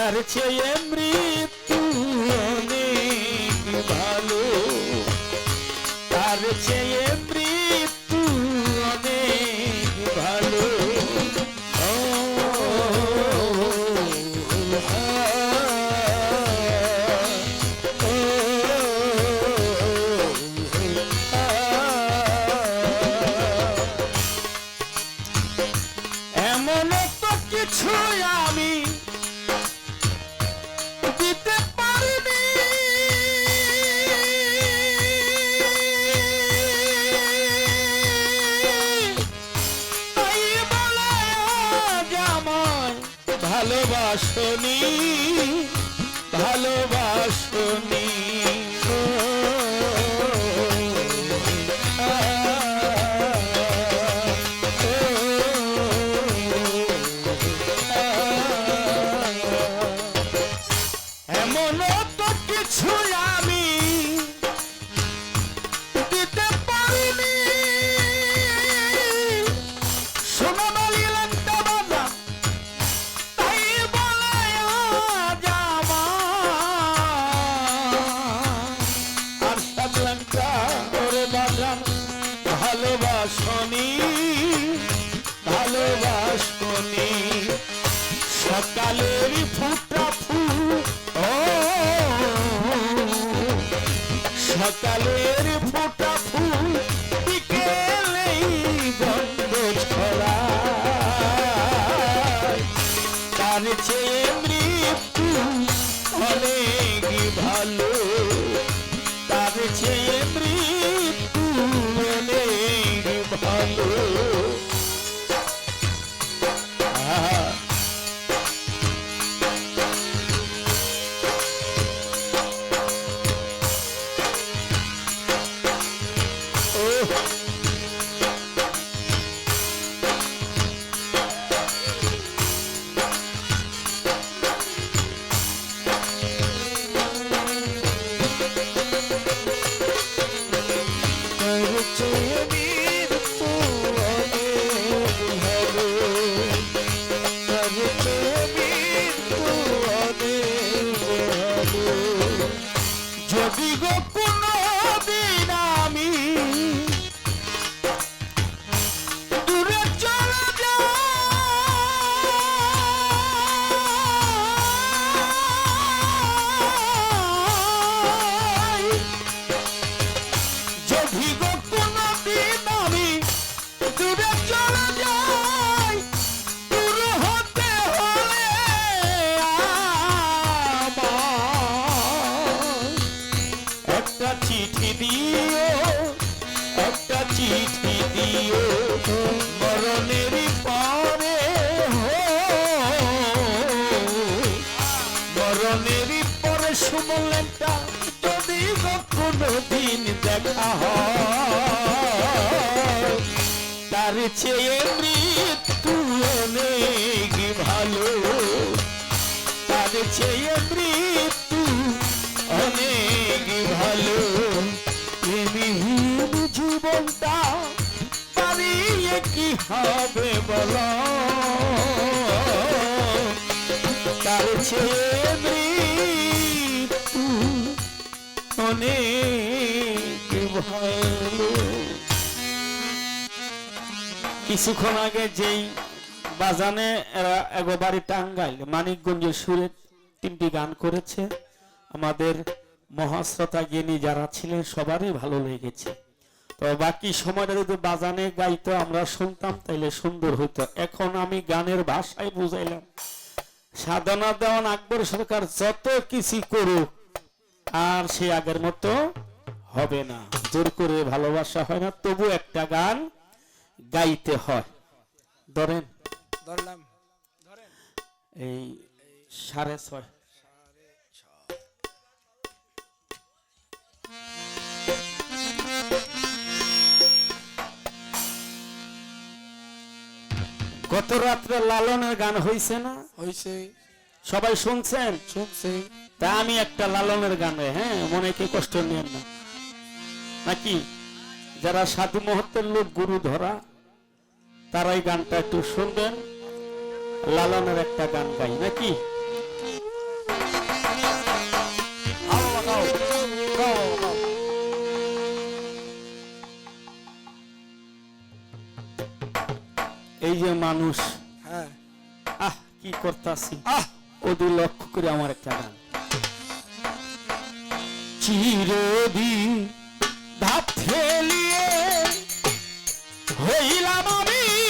তার চেয়ে মৃত্যু অনেক ভালো। তার চেয়ে তার চেয়ে চেয়ে মৃত্যু অনেক ভালো। তার চেয়ে মৃত্যু অনেক ভালো। প্রেমহীন জীবনটা পারিয়ে কি হবে বল? তার চেয়ে মৃত্যু অনেক ভালো। কিছুক্ষণ আগে যেই বাজানে এরা এগোবাড়ি টাঙ্গাইল, মানিকগঞ্জের সুরে তিনটি গান করেছে। আমাদের মহাশ্রোতা জ্ঞানী যারা ছিলেন, সবারই ভালো লেগেছে। তো বাকি সময়টা যদি বাজানে গাইতো, আমরা শুনতাম, তাইলে সুন্দর হইতো। এখন আমি গানের ভাষায় বুঝাইলাম। সাধনা দেওয়ান আকবর সরকার যত কিছু করুক, আর সে আগের মতো হবে না। জোর করে ভালোবাসা হয় না, তবু একটা গান গাইতে হয়। ধরেন ধরলাম। এই সাড়ে ছয়। গত রাত্রে লালনের গান হইছে না? হয়েছে সবাই শুনছেন? শুনছে। তা আমি একটা লালনের গানে হ্যাঁ মনে কে কষ্ট নিয়েন না? নাকি যারা সাধু মহত্বের লোক গুরু ধরা তারা এই গানটা একটু শুনবেন। লালনের একটা গান গাই নাকি? এই যে মানুষ হ্যাঁ। আহ কি করতাছি? আহ! ওদের লক্ষ্য করে আমার একটা গান। চিরদিন ধাপ ফেলিয়ে হইলাম আমি।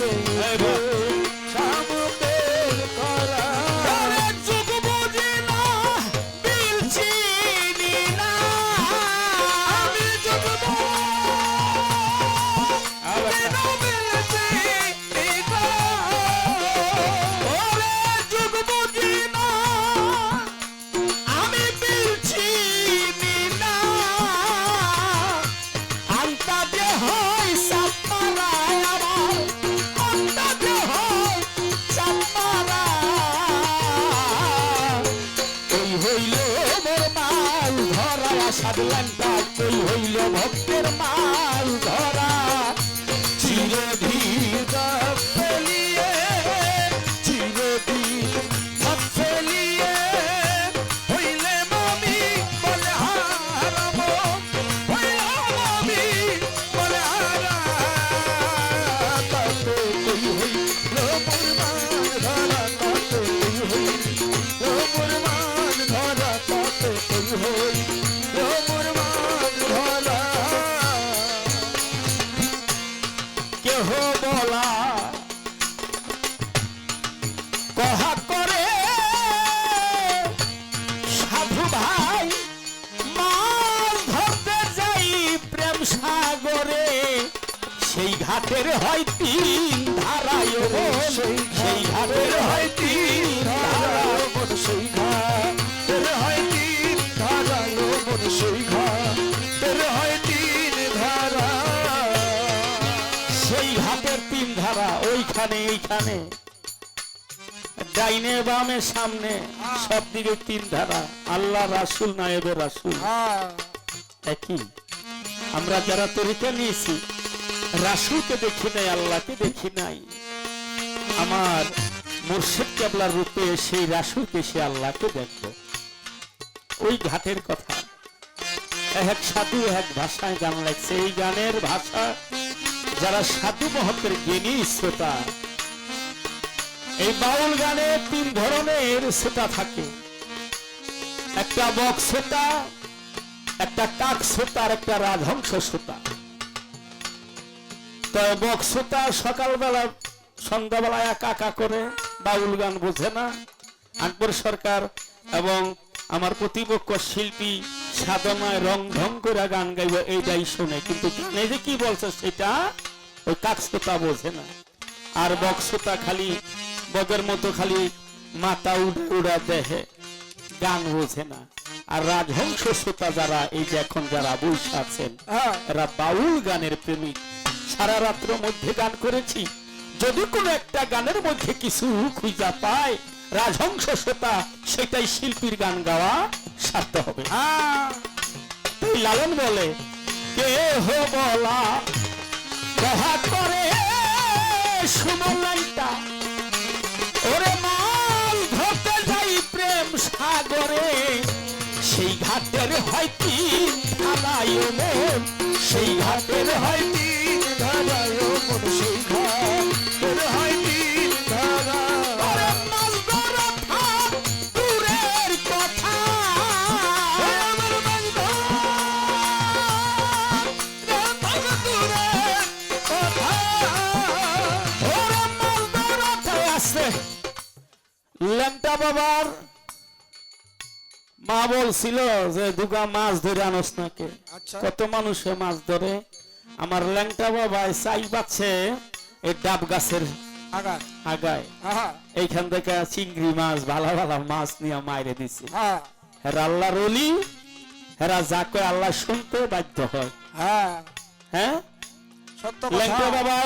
তাতে কই হইল মোর মাল ধরা সাদলান্তা কই হইল ভক্তের মাল। বলা। কহা করে? সাধু ভাই মাছ ধরতে যাই প্রেম সাগরে। সেই ঘাটের হয় তিন ওইখানে ডাইনে বামে সামনে সব দিকে তিন ধারা। আল্লাহ রাসুল নায়েবের রাসুল। হ্যাঁ। একই। আমরা যারা তরিকা নিয়েছি রাসুলকে দেখি নাই আল্লাহকে দেখি নাই। আমার মুর্শিদ কেবলার রূপে সেই রাসুলকে সে আল্লাহকে দেখব। ওই ঘাটের কথা। এক সাধু এক ভাষায় গান লাগছে এই গানের ভাষা যারা সাধু মহতের জ্ঞানী শ্রোতা এই বাউল গানে তিন ধরনের শ্রোতা থাকে। একটা বক শ্রোতা একটা কাক শ্রোতা আর একটা রাধংস শ্রোতা তো বক শ্রোতা সকালবেলা, সন্ধ্যাবেলায় একা একা করে বাউল গান বোঝে না। আকবর সরকার এবং আমার প্রতিপক্ষ শিল্পী সাধনায় রং ঢং করে গান গাইব, এইটাই শোনে। কিন্তু কি বলছে সেটা ওই কাকশ্রোতা বোঝে না। আর বক্সতা খালি বগের মতো খালি মাথা উড়ে উড়া দেহে। গান বোঝে না। আর রাজহংস শ্রোতা যারা এই যে এখন যারা বসে আছেন হ্যাঁ। এরা বাউল গানের প্রেমিক। সারা রাত্র মধ্যে গান করেছি। যদি কোনো একটা গানের মধ্যে কিছু খুঁজা পায় রাজহংস শ্রোতা সেটাই শিল্পীর গান গাওয়া সারতে হবে। হ্যাঁ। এই লালন বলে কে হো বলা করে সুমলাইটা ওরে মাল ধরতে যাই প্রেম সাগরে। সেই ঘাটের হয় তিন থালায় মন, সেই ঘাটের হয় তিন ধারায় মন, সেই ঘাটের বলছিল যে দুগা মাছ ধরে আনস নাকে? আচ্ছা। কত মানুষে মাছ ধরে? আমার ল্যাংটা বাবা চাই পাচ্ছে এই ডাব গাছের আগায়। এইখান থেকে চিংড়ি মাছ ভালো ভালো মাছ নিয়ে মাইরে দিছে। হ্যাঁ। হেরা আল্লাহর অলি হেরা যা কয় আল্লাহ শুনতে বাধ্য হয়। হ্যাঁ। হ্যাঁ? ল্যাংটা বাবা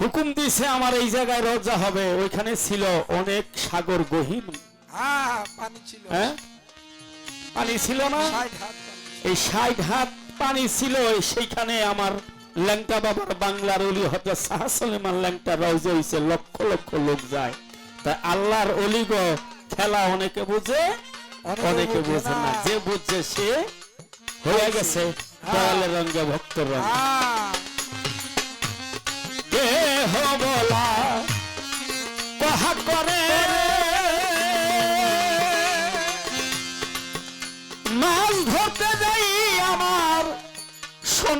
হুকুম দিছে আমার এই জায়গায় রোজা হবে ওইখানে ছিল অনেক সাগর গহীন। পানি ছিল। হ্যাঁ? পানি ছিল না। হাত। এই ষাট হাত পানি ছিল সেইখানে আমার ল্যাংটা বাবার বাংলার অলি হজরত শাহ ল্যাংটা রওজা হইছে লক্ষ লক্ষ লোক যায়। তাই আল্লাহর অলিগ খেলা অনেকে বুঝে অনেকে বুঝে না। যে বুঝছে সে হয়ে গেছে দয়ালের রঙ্গে ভক্ত রঙে। হ্যাঁ। কে বলা কহা করে?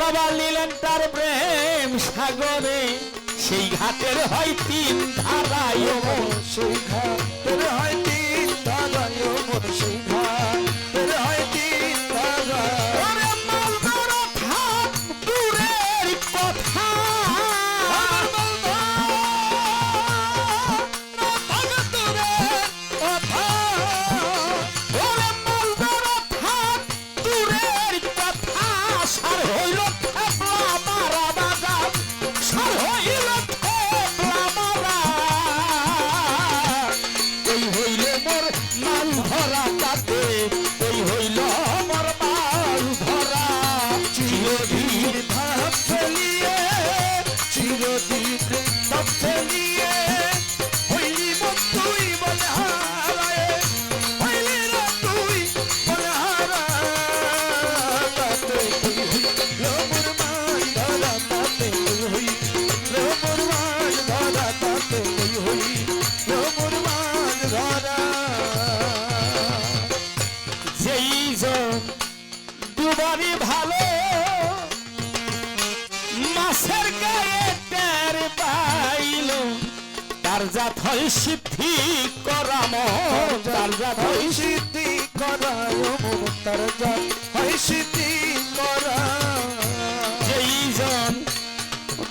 সোনাবার নিলেন তার প্রেম সাগরে, সেই ঘাটের হয় তিন ধারায়। সেই ঘাটের হয় তিন ধারায় সেই হয় হয় সিদ্ধি করায় মন তার সিদ্ধি করা যেই জন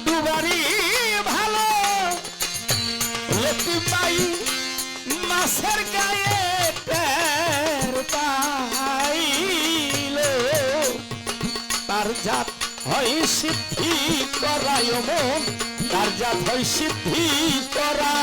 দুবারই ভালো লেপি পাই মাছের গায়ে টের পাইল। তার জাত হয় সিদ্ধি করায় মন তার জাত হয় সিদ্ধি করা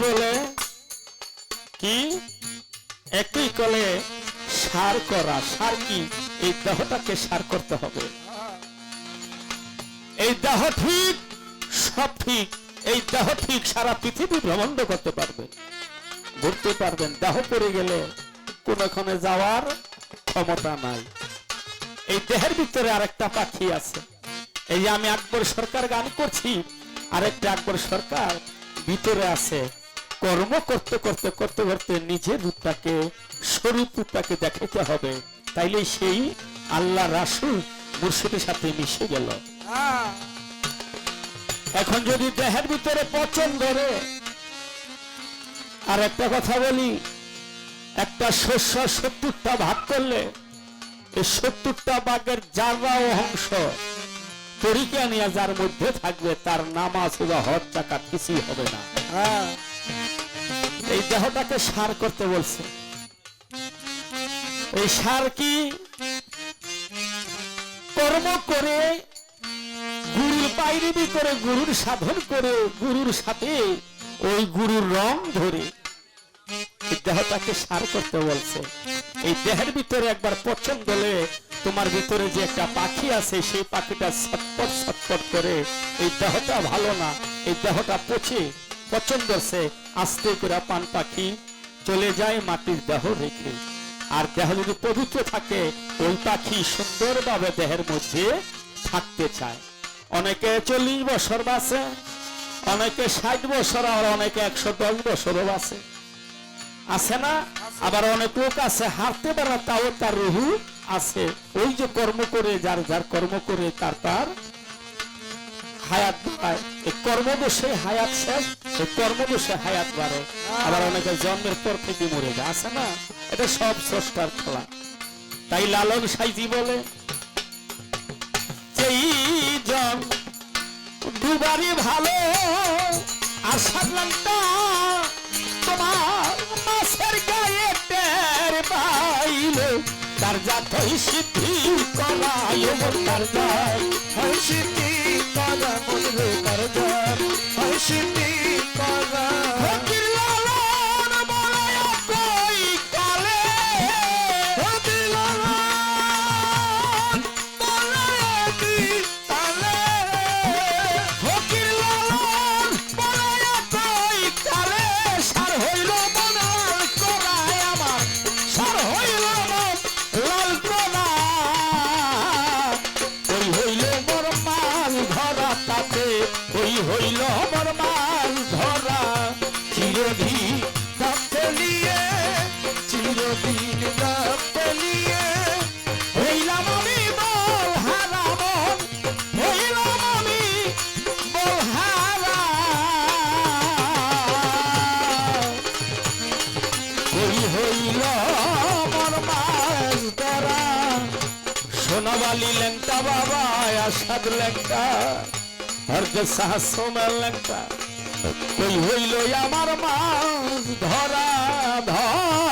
বলে কি? একই কলে সার করা। সার কি? এই দেহটাকে সার করতে হবে। এই দেহ ঠিক, সব ঠিক। এই দেহ ঠিক সারা পৃথিবী ভ্রমণ করতে পারবে। ঘুরতে পারবেন। দেহ পড়ে গেলে কোনখানে যাওয়ার ক্ষমতা নাই। এই দেহের ভিতরে আরেকটা পাখি আছে। এই আমি আকবর সরকার গান করছি, আরেকটা আকবর সরকার ভিতরে আছে। কর্ম করতে করতে করতে করতে নিজের রূপটাকে স্বরূপ রূপটাকে দেখাতে হবে। তাইলে সেই আল্লাহ রাসুল মুর্শিদের সাথে মিশে গেল। হ্যাঁ। এখন যদি দেহের ভিতরে পচন ধরে আর একটা কথা বলি একটা শস্য সত্তরটা ভাগ করলে এই সত্তরটা ভাগের যারা অংশ তরিকা নিয়ে যার মধ্যে থাকবে তার নামাজ বা হজ চাকাত কিছুই হবে না। হ্যাঁ। এই দেহটাকে সার করতে বলছে। এই সার কি? কর্ম করে গুরুর পাইরিবি করে গুরুর সাধন করে গুরুর সাথে ওই গুরুর রং ধরে এই দেহটাকে সার করতে বলছে। এই দেহের ভিতরে একবার পছন্দ হলে তোমার ভিতরে যে একটা পাখি আছে, সেই পাখিটা ছটপট ছটপট করে, এই দেহটা ভালো না, এই দেহটা পচে। পছন্দ সে আস্তে করে পান পাখি, চলে যায় মাটির দেহ রেখে। আর দেহ যদি পবিত্র থাকে, ওই পাখি সুন্দরভাবে দেহের মধ্যে থাকতে চায়। অনেকে চল্লিশ বছর বাঁচে, অনেকে ষাট বছর আর অনেকে একশো দশ বছরও বাঁচে। আছে না? আবার অনেক লোক আছে হাঁটতে পারে তাও তার রুহু আছে। ওই যে কর্ম করে, যার যার কর্ম করে, তার তার হায়াত বাড়ায়। এই কর্মদোষে হায়াত শেষ, এই কর্মদোষে হায়াত বাড়ে। আবার অনেকে জন্মের পর থেকে মরে যায়। আছে না? এটা সব স্রষ্টার খেলা। তাই লালন সাইজি বলে জন দুবারই ভালো, আর সাগলামটা তোমার মাছের গায়ে টের পাইলে। তার যাতই সিদ্ধি করাই তার যায় হর্ষিতি করা মনরে করজার হর্ষিতি সোনাবালি লেঙ্কা বাবা আসাদ লেঙ্কা হরকে সাহসমের লেঙ্কা ওই হইল আমার মাছ ধরা ধরা।